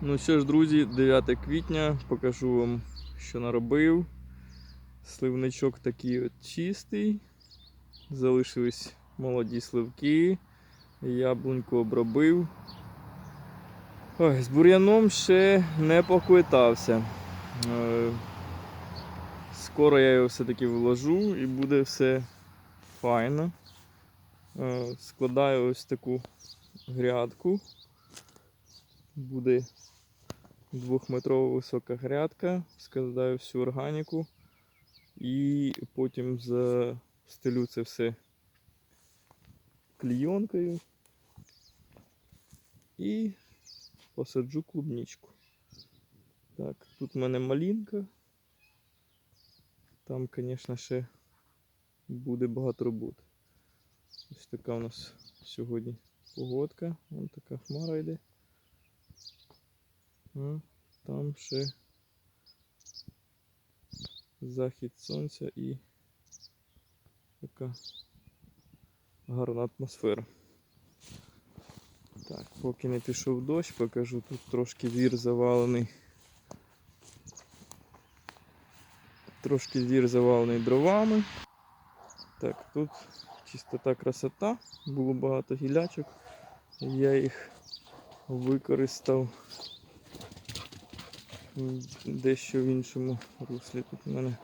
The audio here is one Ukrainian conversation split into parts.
Ну що ж, друзі, 9 квітня, покажу вам, що наробив. Сливничок такий от чистий. Залишились молоді сливки. Яблуньку обробив. Ой, з бур'яном ще не поквитався. Е, Скоро я його все-таки вложу і буде все файно. Е, Складаю ось таку грядку. Буде двохметрова висока грядка, складаю всю органіку і потім застелю це все клійонкою і посаджу клубничку. Так, тут в мене малинка. Там, звісно, ще буде багато роботи. Ось така у нас сьогодні погодка. Вон така хмара йде. А там ще захід сонця і така гарна атмосфера. Так, поки не пішов дощ, покажу. Тут трошки двір завалений. Трошки двір завалений дровами. Так, тут чистота красота. Було багато гілячок. Я їх використав дещо в іншому руслі. Тут у мене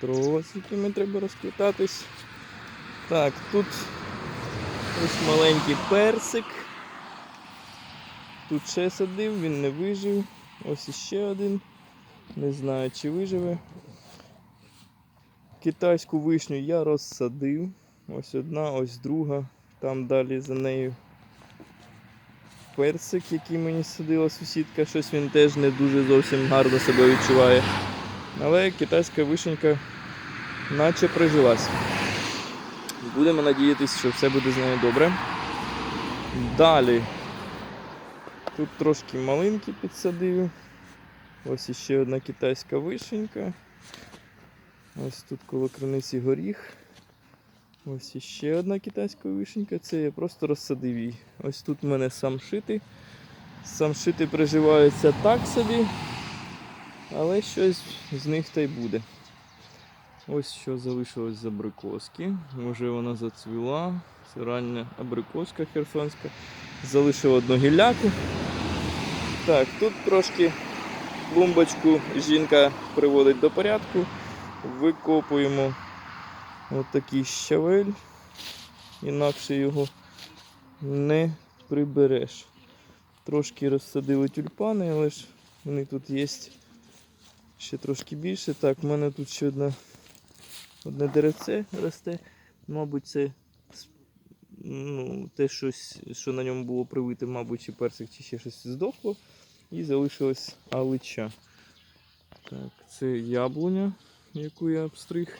дрова, з якими треба розквітатись. Так, тут ось маленький персик. Тут ще садив, він не вижив. Ось іще один. Не знаю, чи виживе. Китайську вишню я розсадив. Ось одна, ось друга. Там далі за нею персик, який мені садила сусідка. Щось він теж не дуже зовсім гарно себе відчуває. Але китайська вишенька наче прижилась. Будемо надіятися, що все буде з нею добре. Далі. Тут трошки малинки підсадив. Ось іще одна китайська вишенька. Ось тут коло криниці горіх. Ось іще одна китайська вишенька. Це я просто розсадив її. Ось тут в мене самшити. Самшити приживаються так собі, але щось з них та й буде. Ось що залишилось з абрикоски. Може вона зацвіла. Це рання абрикоска херсонська. Залишив одну гілляку. Так, тут трошки клумбочку жінка приводить до порядку. Викопуємо отакий щавель. Інакше його не прибереш. Трошки розсадили тюльпани, але ж вони тут є ще трошки більше. Так, в мене тут ще одна, одне деревце росте. Мабуть, це ну, те щось, що на ньому було привите, мабуть, чи персик, чи ще щось здохло. І залишилась алича. Так, це яблуня, яку я обстриг.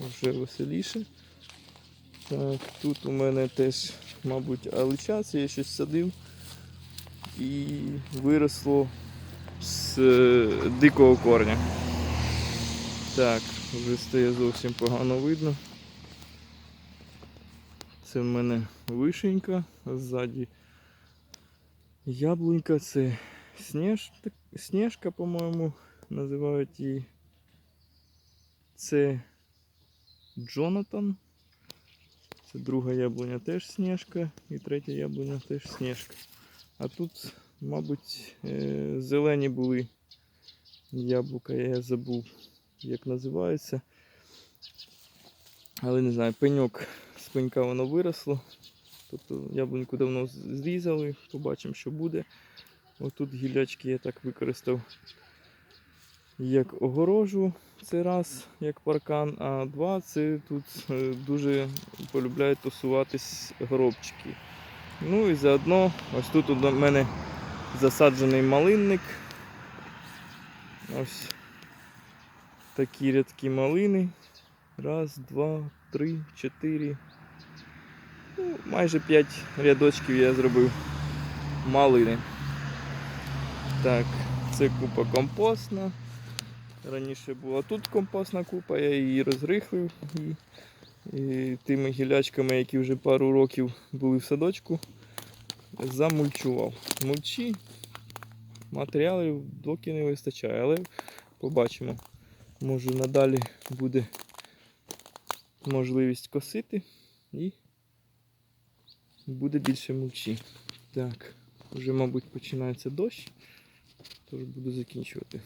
Вже веселіше. Так, тут у мене теж, мабуть, алича, це я щось садив. І виросло з е, дикого корня. Так, вже стає зовсім погано видно. Це в мене вишенька, ззаді яблунька, це сніж, сніжка, по-моєму, називають її. Це Джонатан. Це друга яблуня теж сніжка і третя яблуня теж сніжка. А тут, мабуть, е, зелені були яблука, я забув, як називається. Але не знаю, пеньок з пенька воно виросло. Тобто яблуньку давно зрізали, побачимо, що буде. Отут гілячки я так використав як огорожу. Це раз, як паркан, а два це тут е, дуже полюбляють тусуватись горобчики. Ну і заодно ось тут у мене засаджений малинник. Ось такі рядки малини. Раз, два, три, чотири. Ну, майже п'ять рядочків я зробив малини. Так, це купа компостна. Раніше була тут компостна купа, я її розрихлив і, і тими гілячками, які вже пару років були в садочку, замульчував. Мульчі матеріалів доки не вистачає, але побачимо. Може надалі буде можливість косити і буде більше мульчі. Так, вже, мабуть, починається дощ, тож буду закінчувати.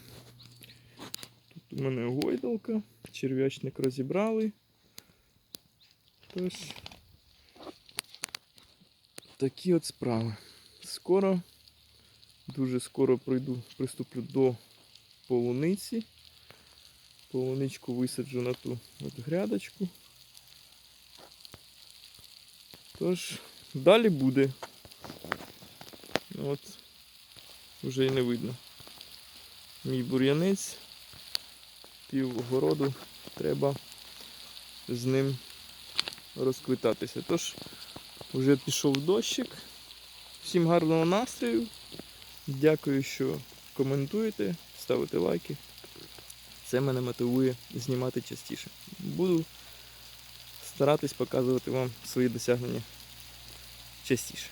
У мене гойдалка, черв'ячник розібрали. Тож, такі от справи. Скоро, дуже скоро прийду, приступлю до полуниці. Полуничку висаджу на ту от грядочку. Тож, далі буде. От, вже і не видно. Мій бур'янець, пів огороду, треба з ним розквитатися. Тож, вже пішов дощик. Всім гарного настрою. Дякую, що коментуєте, ставите лайки. Це мене мотивує знімати частіше. Буду старатись показувати вам свої досягнення частіше.